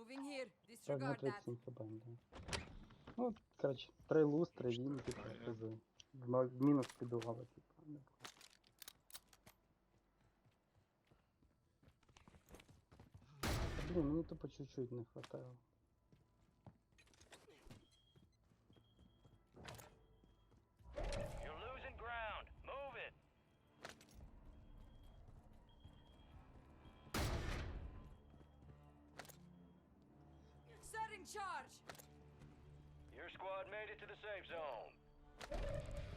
Moving на Disregard that. 37 хп, да. Ну, коротше, три лустри, він, типу, хз. мінус підували, типу. Блін, мені тупо чуть-чуть не хватало. Setting charge. Your squad made it to the safe zone.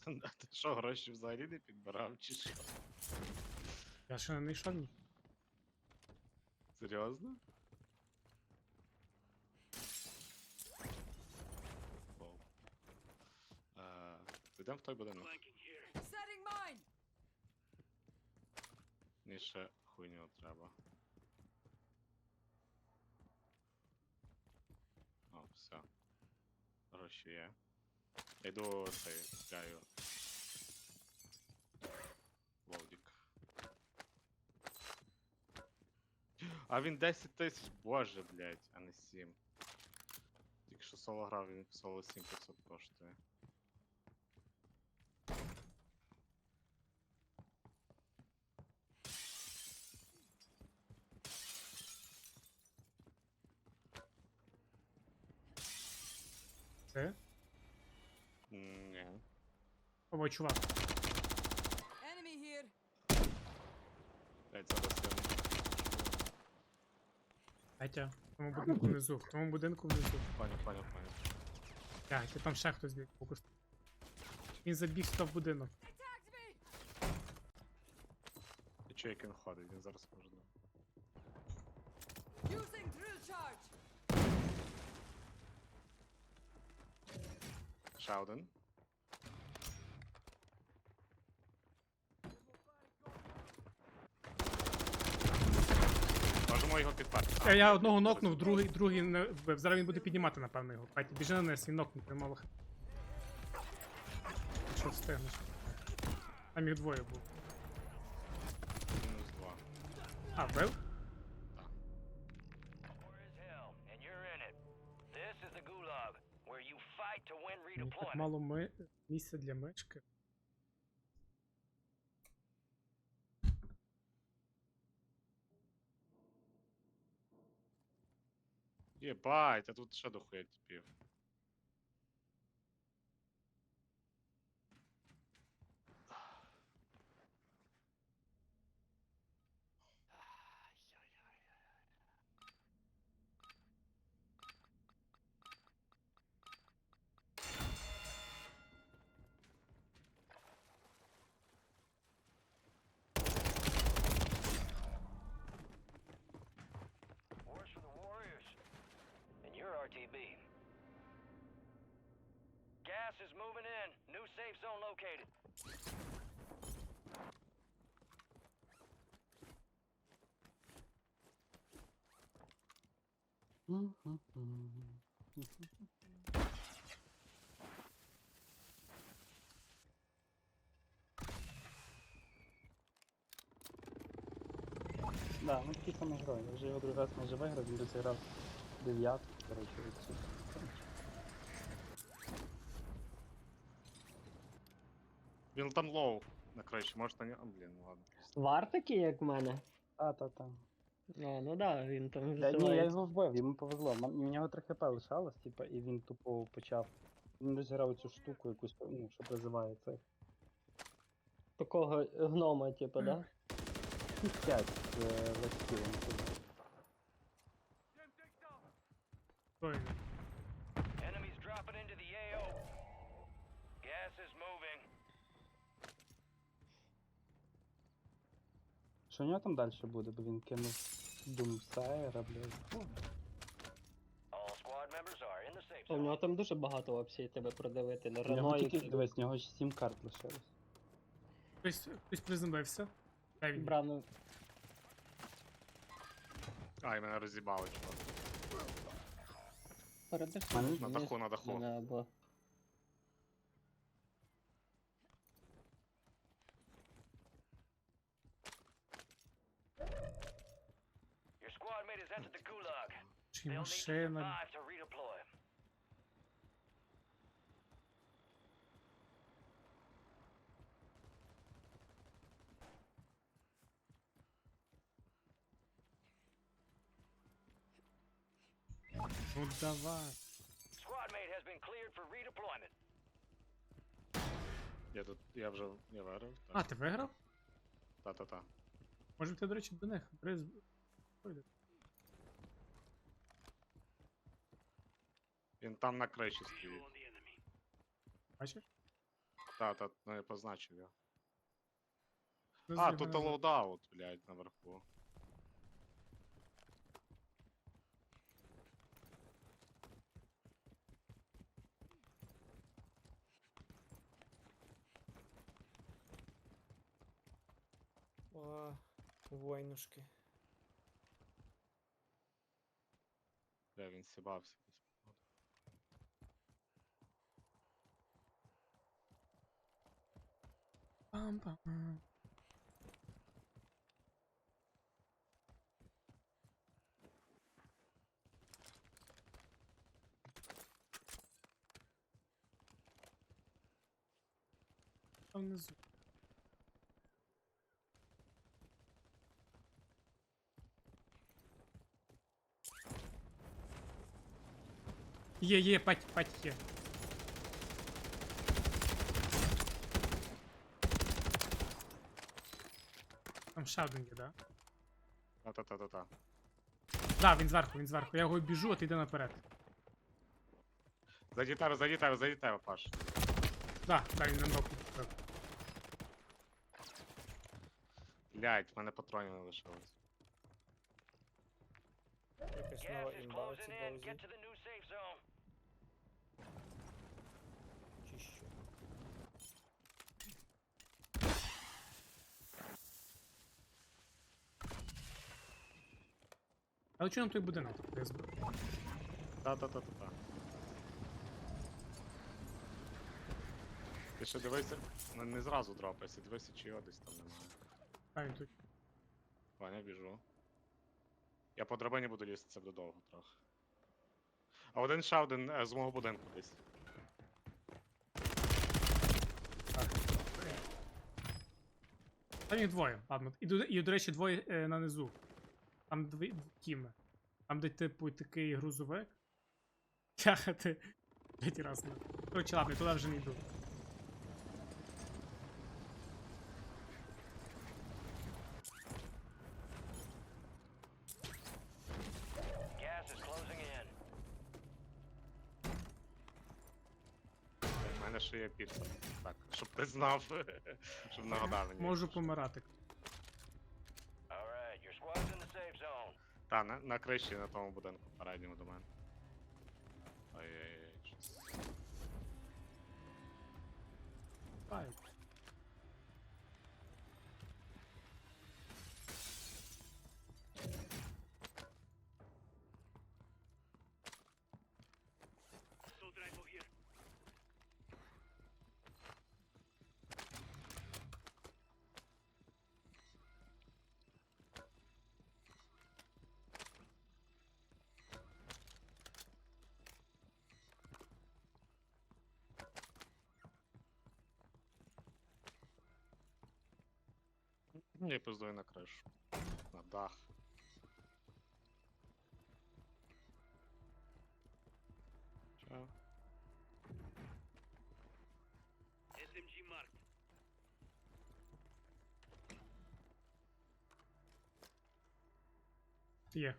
А ти що, гроші взагалі не підбирав, чи що? Я ще не знайшов ні. Серйозно? Вау. Е, Підемо в той будинок. Setting mine. Мені ще хуйню треба. О, все. Гроші є. Йду цей. Лодік. А він 10 тисяч, боже, блядь, а не 7. Тільки що соло грав, він соло 7500 коштує. Це? М, Ні. О, чувак. Enemy зараз я Петя, в тому будинку внизу, в тому будинку внизу. Понял, понял, понял. Так, і там ще хтось біг покус. Він забіг сюди в будинок. Я чую, як він ходить, він зараз може. да. Using drill charge. Ще один. Можемо його підпати. Я, я одного нокнув, другий, другий не вбив. Зараз він буде піднімати, напевно, його. Петя, біжи на низ, він нокнув прямо. Що встигнеш? Там їх двоє було. Мінус два. А, вбив? War is hell, and you're in it. This is the Gulag, where you fight to win Мені так redeployment. мало ми... місця для мишки. Єбать, а тут ще дохуя типів. Wars for the Warriors. And you're RTB. Gas is moving in. New safe zone located. Да, ну такий самий герой. Я вже його другий раз майже виграв, він розіграв дев'ятку, коротше, відсюди. Він там лоу на криші, може та ні. А, блін, ну ладно. Вар такий, як в мене. Та, та, та. А, ну да, він там Я, ні, я його вбив, йому повезло. М- У нього 3 хп лишалось, типа, і він тупо почав. Він розіграв цю штуку, якусь, ну, що призиває цих. Такого гнома, типу, да? 5 з листів. Хто він? Enemies dropping into the AO. Gas is moving. Що у нього там далі буде, бо він кинув Думсайра, блядь. У нього там дуже багато опцій тебе продавити. На Рено тільки, які- дивись, у нього ж 7 карт лишилось. Хтось, хтось приземлився. Він? Брану. А, і мене роз'їбали, чувак. Передих. Мене На даху, на даху. Мене або. Чи They'll need to машина? survive to redeploy. Ну давай. Squad mate has been cleared for redeployment. Я тут, я вже, я виграв. А, ти виграв? Та-та-та. Може ти, до речі, до них. Бери Він там на криші стоїть. Бачиш? Та, та, ну я позначив його. Ну, А, зліва тут назад. лоудаут, блядь, наверху. О, войнушки. Бля, він сібався. Пам-пам. Там внизу. Є, є, пать, пать є. Ще один є, да? Та-та-та-та-та. Да, він зверху, він зверху. Я його біжу, а ти йди наперед. Заді тебе, заді тебе, заді тебе, Паш. Да, да, він на ногу. Блядь, в мене патронів не лишилось. Якась Gas нова is імба closing in. Get to the new safe zone. Чи що? Але нам той будинок? Збив? Та-та-та-та-та. Ти ще дивися, ну, не зразу дропайся, дивися, чи його десь там немає. А, він тут. Ваня, біжу. Я по драбині буду лізти, це буде довго трохи. А один ще один е, з мого будинку десь. Там їх двоє, ладно. І, до- і до речі, двоє е, на низу. Там дві тіми. Там, де типу такий грузовик. Тяха, ти. Третій раз не. Короче, ладно, я туди вже не йду. У мене ще є пірсер. Так, щоб ти знав, щоб нагадав мені. Можу помирати. Alright, your squad's in the safe zone. Та, на, на криші на тому будинку передньому до мене. Ой-ой-ой, щось. Ай. Я пиздую на кришу. На дах. Чо? Є.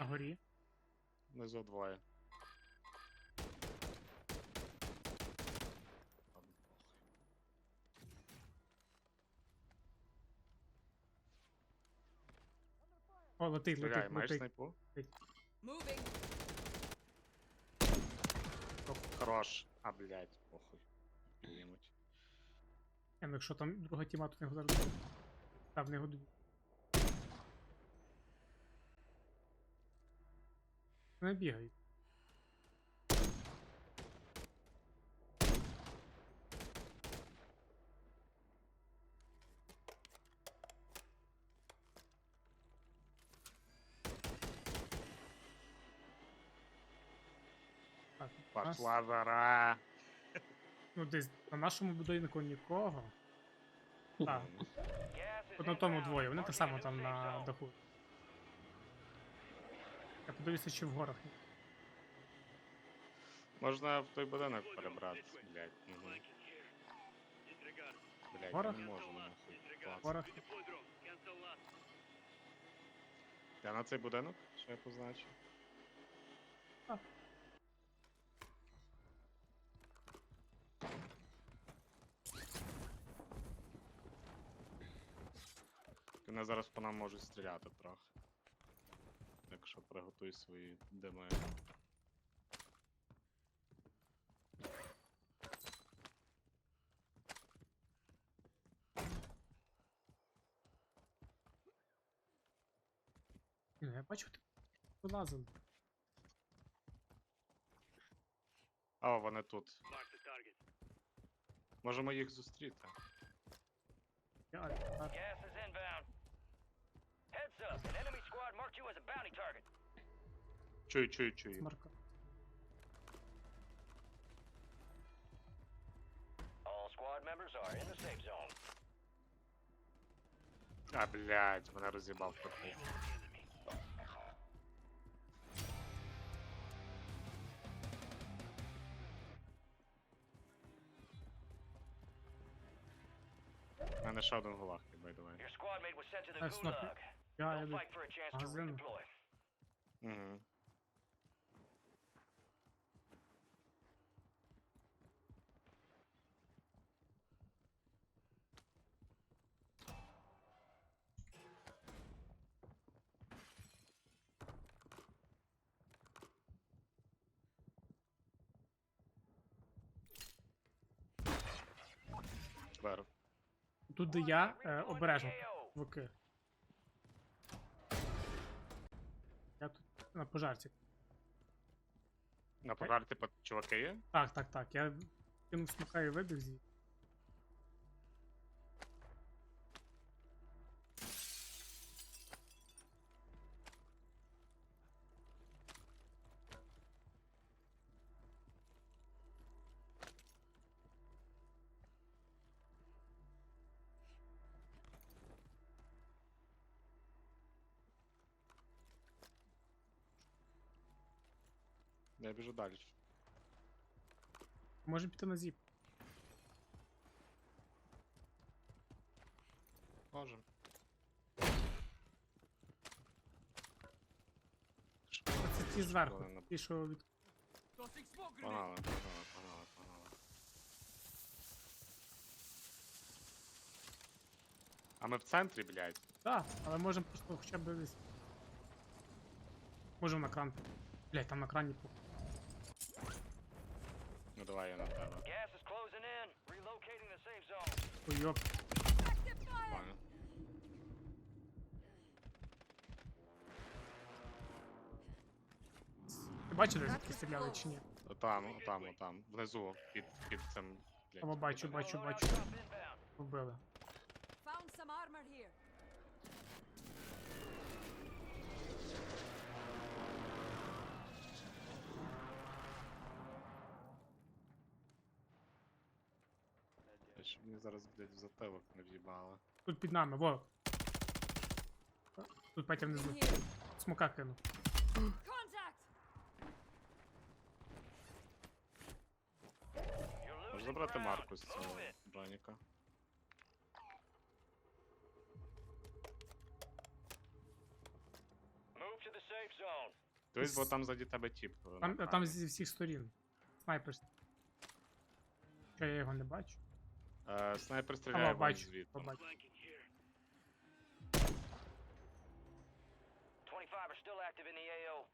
На горі. Внизу двоє. О, летить, летить, маєш летить. снайпу? Moving. Хорош. А, блядь, похуй. Я ну якщо там друга тіма, то не годують. Та в не годують. Не бігають. Так, у нас- Пошла жара. Ну, десь на нашому будинку нікого. Так, от на тому двоє, вони так Marking само там на даху. Я подивлюся, чи в горах. ні. Можна в той будинок перебратися, блядь. Угу. Блядь, Ворог? не можу нахуй. В Клас. горах. Я на цей будинок, що я позначив? А. Вони зараз по нам можуть стріляти трохи. Що приготуй свої. Ні, Я бачу, ти вилазив. А, вони тут. Можемо їх зустріти. Я, а, Gas is inbound. Heads up, an enemy marked you as a bounty target. Чую, чую, чую. смарка. All squad members are in the safe zone. А, блядь, мене роз'їбав такий. У мене ще один гулаг, by the way. Your squad mate was sent to the That's not gulag. Я They'll fight for a chance to redeploy. Угу. Тепер. Тут, де я, е, обережно. Вики. Я тут на пожарці. На пожар, типу, чуваки є? Так, так, так. Я кинув смака і вибіг звідти. Я біжу далі. Може піти на зіп. Можем. Це ті зверху. Вони на- Ті, що від. Погнали, погнали, погнали, погнали. А ми в центрі, блядь. Так, але можемо просто хоча б десь. Можемо на кран. Блять, там на крані пух. Ну давай я на тебе. Gas is closing in. Relocating the safe zone. Хуйоп. Active fire. Понял. Ти бачив, де звідки стріляли чи ні? Отам, отам, отам. Внизу, під, під цим. блядь. Або бачу, бачу, Loadout бачу. drop inbound. Вбили. Found some armor here. Щоб мені зараз, блядь, в затилок не в'їбало. Тут під нами, во. Тут Петя внизу. Смока кинув. Можеш забрати марку з цього броніка. Дивись, бо там ззаді тебе тіп. Там, там зі всіх сторін. Снайпер. Що я його не бачу? Е, снайпер стріляє Ага, вон бачу. звідти. побачу. active in the AO.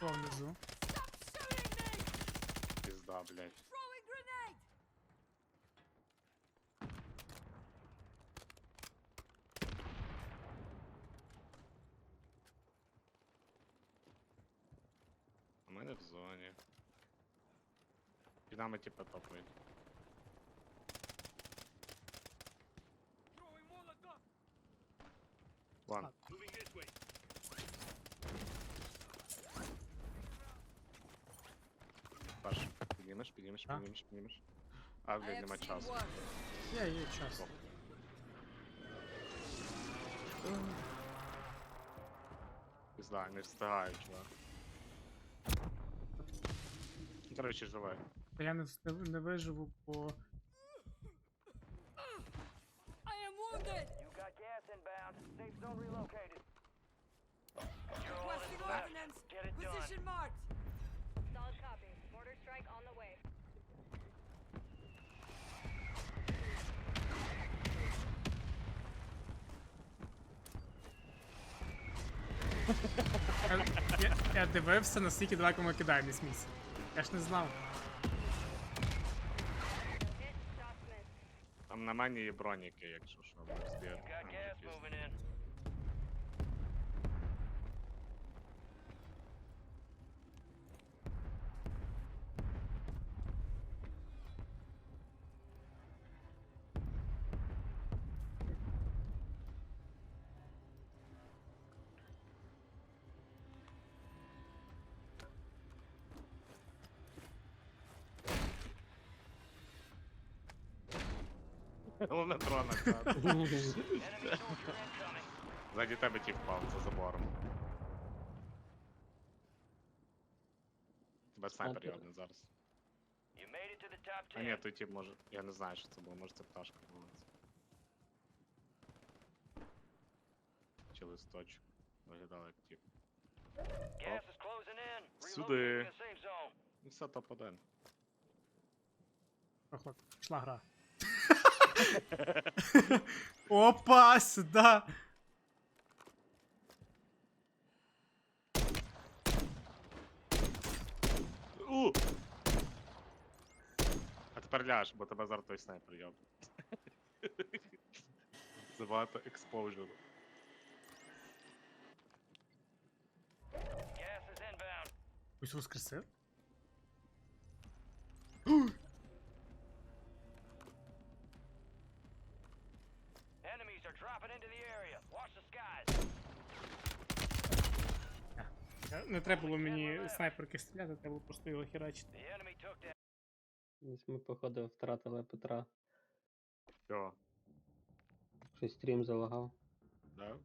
О, внизу. Stop shooting me! Пізда, блядь. А мене в зоні. Під нами типа топають. Ван. Паш, піднімеш, піднімеш, А? піднімеш, піднімеш. А, I блядь, have нема seen часу. worse. Є, є час. Пізда, не встигаю, чувак. Ну, Короче, живе. Та я не, виживу, бо I am wounded! You got gas inbound. Safe zone relocated. You're all Requesting that's left. ordnance! Get it done. Position marked! Solid copy. Mortar strike on the way. я, я, я дивився, наскільки далеко ми кидаємо, не смійся. Я ж не знав. Там на мені є броніки, якщо що, ми збір. You got Там gas вже пізно. moving in. Головне дрона, так. Enemy soldier incoming. Ззаді тебе ті впав за забором. Тебе снайпер йобне зараз. You made it to the top А 10. ні, той тип може. Я не знаю, що це було, може це пташка була. Чи листочок. Виглядало як тип. Gas is closing in. Сюди. Relocating a safe zone. Ну все топ-1. Проход. Пішла гра. Опа, сюди! У! А тепер ляж, бо тебе зараз той снайпер йоб. Забагато експожеру. Ось воскресив? Enemies are dropping into the area. Watch the skies. Я- Не треба було мені снайперки стріляти, треба було просто його херачити. Десь ми, походу, втратили Петра. Що? Щось стрім залагав. Да?